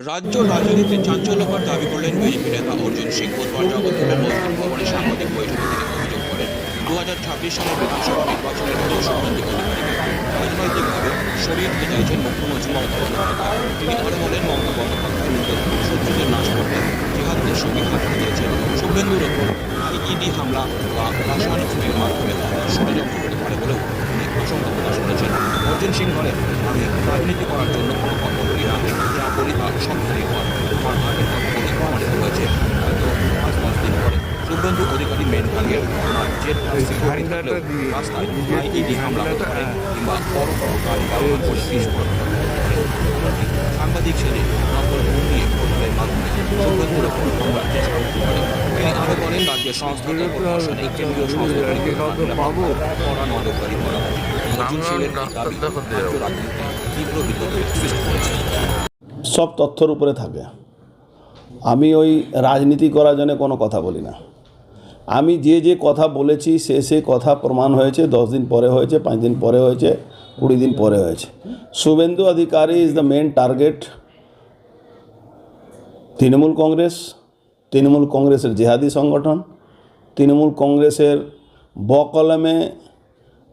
রাজ্য রাজনীতিতে চাঞ্চল্যকর দাবি করলেন বিজেপি নেতা অর্জুন সিং বুধবার জগদ্দলের নজরুল ভবনে সাংবাদিক বৈঠকে তিনি অভিযোগ করেন দু হাজার ছাব্বিশ সালের বিধানসভা নির্বাচনের মতো সৌগন্ধিক অধিকারীকে রাজনৈতিকভাবে সরিয়ে দিতে চাইছেন মুখ্যমন্ত্রী মমতা বন্দ্যোপাধ্যায়। তিনি আরও বলেন, মমতা বন্দ্যোপাধ্যায় নিজের শত্রুদের নাশ করতে জিহাদের সঙ্গে হাত মিলিয়েছেন শুভেন্দুর ওপর আইইডি হামলা বা রাসায়নিক ছুটির মাধ্যমে হামলা ষড়যন্ত্র হতে পারে বলেও তিনি আশঙ্কা প্রকাশ করেছেন। অর্জুন সিং বলেন, আমি রাজনীতি করার জন্য কোনো কথা বলি হয়েছে হয়তো পাঁচ পাঁচ দিন পরে শুভেন্দু অধিকারী মেন আমার জেট রাস্তায় আইইডি হামলা হতে পারে কিংবা বড় বড় গাড়ি ব্যবহার করে বিস্ফোরণ ঘটাতে পারে এমনকি সাংবাদিক সেজে ফোন দিয়ে প্রচারের মাধ্যমে শুভেন্দুর ওপর হামলার চেষ্টা করতে পারে তিনি আরও বলেন রাজ্যের সংস্থাগত প্রশাসনে কেন্দ্রীয় সংস্থাগুলিকে কড়া নজরদারি করা হবে অর্জুন সিংয়ের এই দাবি রাজ্য রাজনীতিতে তীব্র বিতর্কের সৃষ্টি করেছে সব তথ্যর উপরে থাকে। আমি ওই রাজনীতি করার জন্য কোনো কথা বলি না। আমি যে যে কথা বলেছি, সে সে কথা প্রমাণ হয়েছে, দশ দিন পরে হয়েছে, পাঁচ দিন পরে হয়েছে, কুড়ি দিন পরে হয়েছে। Suvendu Adhikari is the main target Trinamool Congress, Trinamool কংগ্রেসের জেহাদি সংগঠন, তৃণমূল কংগ্রেসের ব কলমে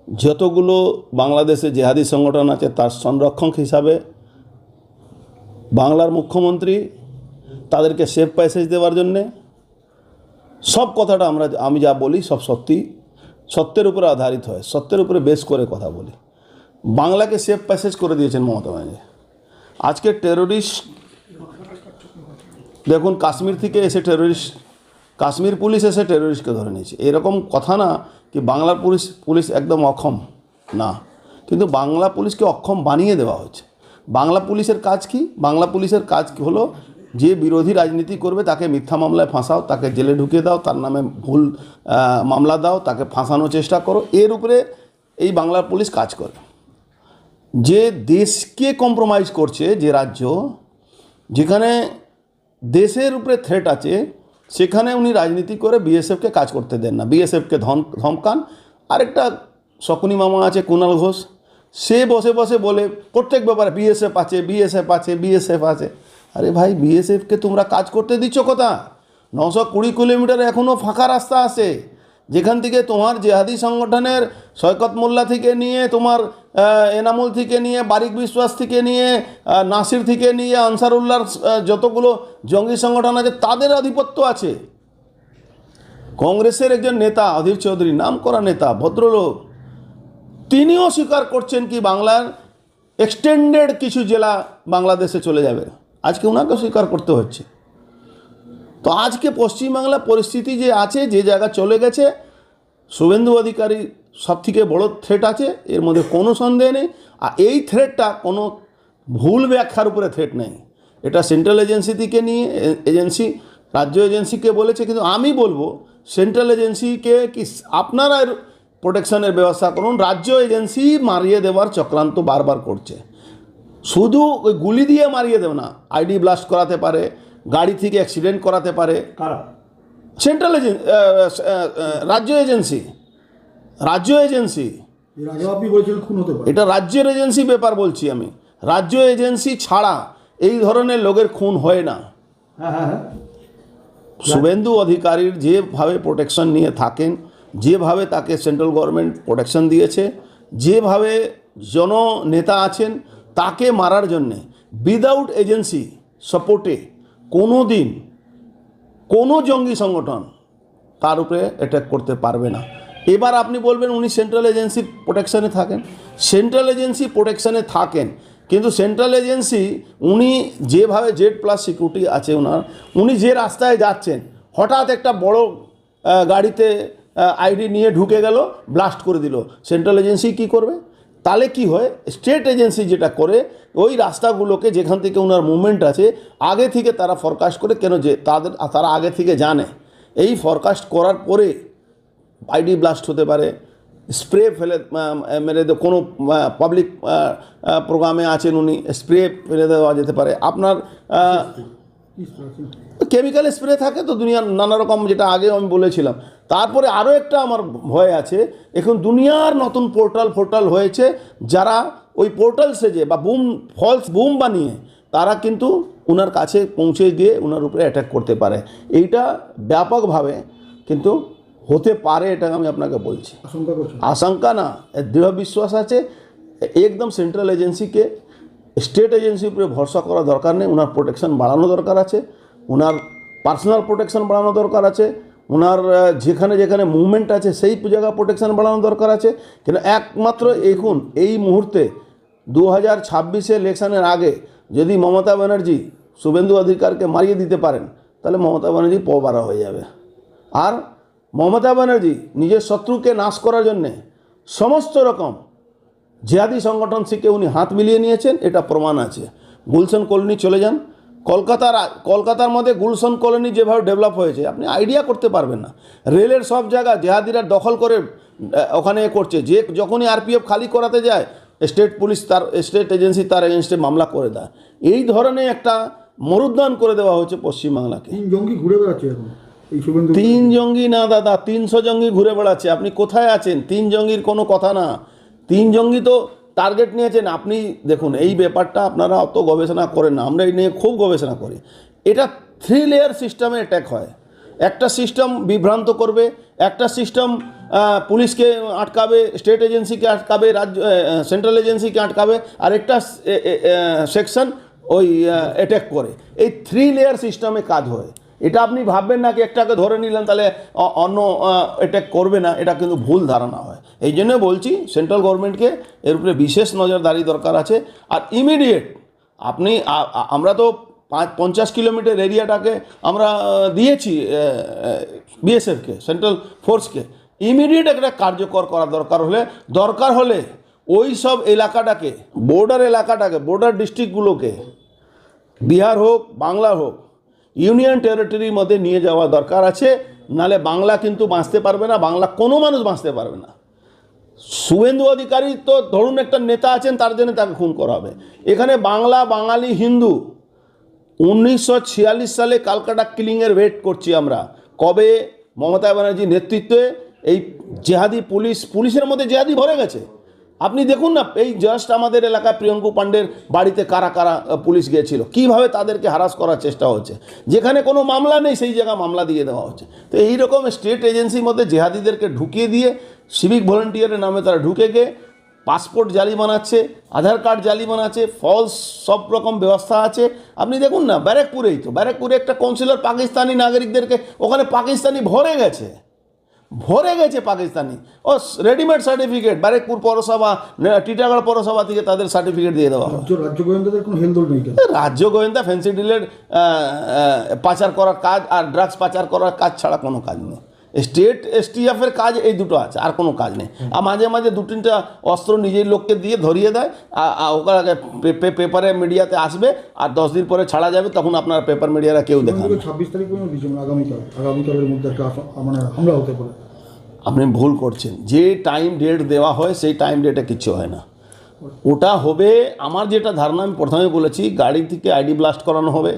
যতগুলো বাংলাদেশে জেহাদি সংগঠন আছে, তার সংরক্ষক হিসাবে বাংলার মুখ্যমন্ত্রী, তাদেরকে সেফ প্যাসেজ দেওয়ার জন্যে সব কথাটা আমরা, আমি যা বলি সব সত্যি, সত্যের উপরে আধারিত হয়, সত্যের উপরে বেশ করে কথা বলি। বাংলাকে সেফ প্যাসেজ করে দিয়েছেন মমতা ব্যানার্জি। আজকে টেরোরিস্ট দেখুন কাশ্মীর থেকে এসে টেরোরিস্ট কাশ্মীর পুলিশ এসে টেরোরিস্টকে ধরে নিয়েছে। এরকম কথা না কি বাংলার পুলিশ পুলিশ একদম অক্ষম, না। কিন্তু বাংলা পুলিশকে অক্ষম বানিয়ে দেওয়া হচ্ছে। বাংলা পুলিশের কাজ কি? বাংলা পুলিশের কাজ হলো যে বিরোধী রাজনীতি করবে, তাকে মিথ্যা মামলায় ফাঁসাও, তাকে জেলে ঢুকিয়ে দাও, তার নামে ভুল মামলা দাও, তাকে ফাঁসানোর চেষ্টা করো। এর উপরে এই বাংলার পুলিশ কাজ করে। যে দেশকে কম্প্রোমাইজ করছে, যে রাজ্য, যেখানে দেশের উপরে থ্রেট আছে, সেখানে উনি রাজনীতি করে বিএসএফকে কাজ করতে দেন না। বিএসএফকে ধম ধমকান। আরেকটা শকুনি মামা আছে কুণাল ঘোষ। সে বসে বসে বলে, প্রত্যেক ব্যাপারে বিএসএফ আছে বিএসএফ আছে বিএসএফ আছে। আরে ভাই বিএসএফকে তোমরা কাজ করতে দিচ্ছ কথা নশো কুড়ি কিলোমিটার এখনও ফাঁকা রাস্তা আছে। যেখান থেকে তোমার জেহাদি সংগঠনের সৈকত মোল্লা থেকে নিয়ে, তোমার এনামুল থেকে নিয়ে, বারিক বিশ্বাস থেকে নিয়ে নাসির থেকে নিয়ে, আনসারুল্লাহর যতগুলো জঙ্গি সংগঠন আছে, তাদের আধিপত্য আছে। কংগ্রেসের একজন নেতা, অধীর চৌধুরী নাম করা নেতা, ভদ্রলোক তিনিও স্বীকার করছেন কি বাংলার এক্সটেন্ডেড কিছু জেলা বাংলাদেশে চলে যাবে। আজকে ওনাকে স্বীকার করতে হচ্ছে। তো আজকে পশ্চিমবাংলা পরিস্থিতি যে আছে, যে জায়গা চলে গেছে, শুভেন্দু অধিকারী সব থেকে বড় থ্রেট আছে, এর মধ্যে কোনো সন্দেহ নেই। আর এই থ্রেটটা কোনো ভুল ব্যাখ্যার উপরে থ্রেট নেই। এটা সেন্ট্রাল এজেন্সি থেকে নিয়ে এজেন্সি রাজ্য এজেন্সিকে বলেছে। কিন্তু আমি বলব সেন্ট্রাল এজেন্সিকে কি আপনারা প্রোটেকশনের ব্যবস্থা করুন। রাজ্য এজেন্সি মারিয়ে দেওয়ার চক্রান্ত বারবার করছে। শুধু ওই গুলি দিয়ে মারিয়ে দেবে না আইডি ব্লাস্ট করাতে পারে গাড়ি থেকে অ্যাক্সিডেন্ট করাতে পারে। সেন্ট্রাল এজেন্সি রাজ্য এজেন্সি। রাজ্য এজেন্সি। এটা রাজ্যের এজেন্সি ব্যাপার বলছি আমি। রাজ্য এজেন্সি ছাড়া এই ধরনের লোকের খুন হয় না। হ্যাঁ হ্যাঁ হ্যাঁ। শুভেন্দু অধিকারীর যেভাবে প্রোটেকশন নিয়ে থাকেন যেভাবে তাকে সেন্ট্রাল গভর্নমেন্ট প্রোটেকশন দিয়েছে, যেভাবে জননেতা আছেন, তাকে মারার জন্যে উইদাউট এজেন্সি সাপোর্টে কোনো দিন কোনো জঙ্গি সংগঠন তার উপরে অ্যাটাক করতে পারবে না। এবার আপনি বলবেন উনি সেন্ট্রাল এজেন্সির প্রোটেকশানে থাকেন। সেন্ট্রাল এজেন্সি প্রোটেকশানে থাকেন, কিন্তু সেন্ট্রাল এজেন্সি উনি যেভাবে জেড প্লাস সিকিউরিটি আছে ওনার, উনি যে রাস্তায় যাচ্ছেন, হঠাৎ একটা বড় গাড়িতে আইডি নিয়ে ঢুকে গেল ব্লাস্ট করে দিল। সেন্ট্রাল এজেন্সি কি করবে? তাহলে কি হয়? স্টেট এজেন্সি যেটা করে, ওই রাস্তাগুলোকে যেখান থেকে ওনার মুভমেন্ট আছে, আগে থেকে তারা ফরকাস্ট করে কেন যে তাদের, তারা আগে থেকে জানে। এই ফরকাস্ট করার পরে আইডি ব্লাস্ট হতে পারে স্প্রে ফেলে মেরে কোনো পাবলিক প্রোগ্রামে আছেন উনি স্প্রে ফেলে দেওয়া যেতে পারে। আপনার কেমিক্যাল স্প্রে থাকে তো দুনিয়ার নানা রকম যেটা আগে আমি বলেছিলাম। তারপরে আরও একটা আমার ভয় আছে এখন দুনিয়ার নতুন পোর্টাল ফোর্টাল হয়েছে যারা ওই পোর্টাল সেজে বা বুম ফলস বুম বানিয়ে তারা কিন্তু ওনার কাছে পৌঁছে গিয়ে ওনার উপরে অ্যাটাক করতে পারে। এইটা ব্যাপকভাবে কিন্তু হতে পারে এটা আমি আপনাকে বলছি। আশঙ্কা না দৃঢ় বিশ্বাস আছে একদম সেন্ট্রাল এজেন্সিকে স্টেট এজেন্সির উপরে ভরসা করা দরকার নেই ওনার প্রোটেকশন বাড়ানো দরকার আছে। ওনার পার্সোনাল প্রোটেকশন বাড়ানো দরকার আছে ওনার যেখানে যেখানে মুভমেন্ট আছে, সেই জায়গায় প্রোটেকশন বাড়ানো দরকার আছে। কিন্তু একমাত্র এখন এই মুহূর্তে দু হাজার ছাব্বিশে ইলেকশনের আগে যদি মমতা ব্যানার্জি শুভেন্দু অধিকারকে মারিয়ে দিতে পারেন, তাহলে মমতা ব্যানার্জি পবারা হয়ে যাবে। আর মমতা ব্যানার্জি নিজের শত্রুকে নাশ করার জন্যে সমস্ত রকম জিহাদি সংগঠন থেকে উনি হাত মিলিয়ে নিয়েছেন, এটা প্রমাণ আছে। গুলশন কলোনি চলে যান কলকাতার কলকাতার মধ্যে গুলশন কলোনি যেভাবে ডেভেলপ হয়েছে আপনি আইডিয়া করতে পারবেন না। রেলের সব জায়গা জেহাদিরা দখল করে ওখানে করছে। যে যখনই আরপিএফ খালি করাতে যায় স্টেট পুলিশ তার স্টেট এজেন্সি তার এগেনস্টে মামলা করে দেয়। এই ধরনের একটা মরুদ্যান করে দেওয়া হচ্ছে পশ্চিমবাংলাকে। জঙ্গি ঘুরে বেড়াচ্ছে এখন তিন জঙ্গি না দাদা তিনশো জঙ্গি ঘুরে বেড়াচ্ছে। আপনি কোথায় আছেন? তিন জঙ্গির কোনো কথা না। তিন জঙ্গি তো টার্গেট নিয়েছেন, আপনি দেখুন, এই ব্যাপারটা আপনারা অত গবেষণা করেন না, আমরা এই নিয়ে খুব গবেষণা করি। এটা থ্রি লেয়ার সিস্টেমে অ্যাট্যাক হয়। একটা সিস্টেম বিভ্রান্ত করবে, একটা সিস্টেম পুলিশকে আটকাবে স্টেট এজেন্সিকে আটকাবে, রাজ্য সেন্ট্রাল এজেন্সিকে আটকাবে আর একটা সেকশন ওই অ্যাট্যাক করে। এই থ্রি লেয়ার সিস্টেমে কাজ হয়। এটা আপনি ভাববেন না কি একটাকে ধরে নিলেন, তাহলে অন্য এটা করবে না, এটা কিন্তু ভুল ধারণা হয়। এই জন্য বলছি সেন্ট্রাল গভর্নমেন্টকে এর উপরে বিশেষ নজরদারি দরকার আছে। আর ইমিডিয়েট আপনি আমরা তো পাঁচ, পঞ্চাশ কিলোমিটার এরিয়াটাকে আমরা দিয়েছি বিএসএফকে সেন্ট্রাল ফোর্সকে ইমিডিয়েট একটা কার্যকর করা দরকার হলে দরকার হলে ওই সব এলাকাটাকে বর্ডার এলাকাটাকে বর্ডার ডিস্ট্রিক্টগুলোকে বিহার হোক, বাংলা হোক ইউনিয়ন টেরিটরির মধ্যে নিয়ে যাওয়া দরকার আছে, নালে বাংলা কিন্তু বাঁচতে পারবে না, বাংলা কোনো মানুষ বাঁচতে পারবে না। শুভেন্দু অধিকারী তো ধরুন একটা নেতা আছেন, তার জন্য তাকে খুন করা হবে। এখানে বাংলা, বাঙালি, হিন্দু, উনিশশো সালে কালকাটা কিলিংয়ের ওয়েট করছি আমরা। কবে মমতা ব্যানার্জির নেতৃত্বে এই জেহাদি পুলিশ, পুলিশের মধ্যে জেহাদি ভরে গেছে। আপনি দেখুন না, এই জাস্ট আমাদের এলাকায় প্রিয়ঙ্কু পাণ্ডের বাড়িতে কারা কারা পুলিশ গিয়েছিল। কীভাবে তাদেরকে হারাস করার চেষ্টা হচ্ছে? যেখানে কোনো মামলা নেই, সেই জায়গা মামলা দিয়ে দেওয়া হচ্ছে। তো এইরকম স্টেট এজেন্সির মধ্যে জেহাদিদেরকে ঢুকিয়ে দিয়ে সিভিক ভলেন্টিয়ারের নামে তারা ঢুকে গিয়ে পাসপোর্ট জালি বানাচ্ছে, আধার কার্ড জালি বানাচ্ছে ফলস সব রকম ব্যবস্থা আছে। আপনি দেখুন না, ব্যারাকপুরেই তো, ব্যারাকপুরে একটা কাউন্সিলর পাকিস্তানি নাগরিকদেরকে, ওখানে পাকিস্তানি ভরে গেছে। ভরে গেছে পাকিস্তানি। ও রেডিমেড সার্টিফিকেট ব্যারেকপুর পৌরসভা টিটাগড় পৌরসভা থেকে তাদের সার্টিফিকেট দিয়ে দেওয়া রাজ্য গোয়েন্দাদের কোনো হেলদোল নেই রাজ্য গোয়েন্দা ফ্যান্সি ডিলের পাচার করার কাজ আর ড্রাগস পাচার করার কাজ ছাড়া কোনো কাজ নেই। স্টেট এসটিএফের কাজ এই দুটো আছে আর কোনো কাজ নেই। আর মাঝে মাঝে দু তিনটা অস্ত্র নিজের লোককে দিয়ে ধরিয়ে দেয় আর- ওখানে পেপারে মিডিয়াতে আসবে আর দশ দিন পরে ছাড়া যাবে তখন আপনার পেপার মিডিয়ারা কেউ দেখান ছাব্বিশ তারিখ মানে আগামীকাল আগামীকালের মধ্যে একটা মানে হামলা হতে পারে। আপনি ভুল করছেন। যে টাইম ডেট দেওয়া হয় সেই টাইম ডেটে কিচ্ছু হয় না। ওটা হবে আমার যেটা ধারণা আমি প্রথমে বলেছি গাড়ি থেকে আইডি ব্লাস্ট করানো হবে।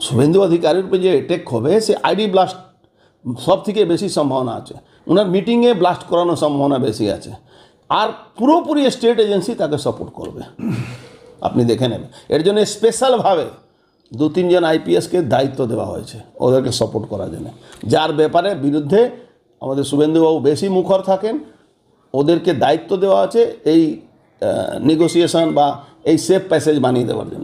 শুভেন্দু অধিকারীর উপরে যে অ্যাটেক হবে সে আইডি ব্লাস্ট সব থেকে বেশি সম্ভাবনা আছে। ওনার মিটিংয়ে ব্লাস্ট করানোর সম্ভাবনা বেশি আছে। আর পুরোপুরি স্টেট এজেন্সি তাকে সাপোর্ট করবে। আপনি দেখে নেবেন। এর জন্য স্পেশালভাবে দু তিনজন আইপিএসকে দায়িত্ব দেওয়া হয়েছে ওদেরকে সাপোর্ট করার জন্য। যার ব্যাপারে বিরুদ্ধে আমাদের শুভেন্দুবাবু বেশি মুখর থাকেন, ওদেরকে দায়িত্ব দেওয়া আছে এই নেগোসিয়েশন বা এই সেফ প্যাসেজ বানিয়ে দেওয়ার জন্য।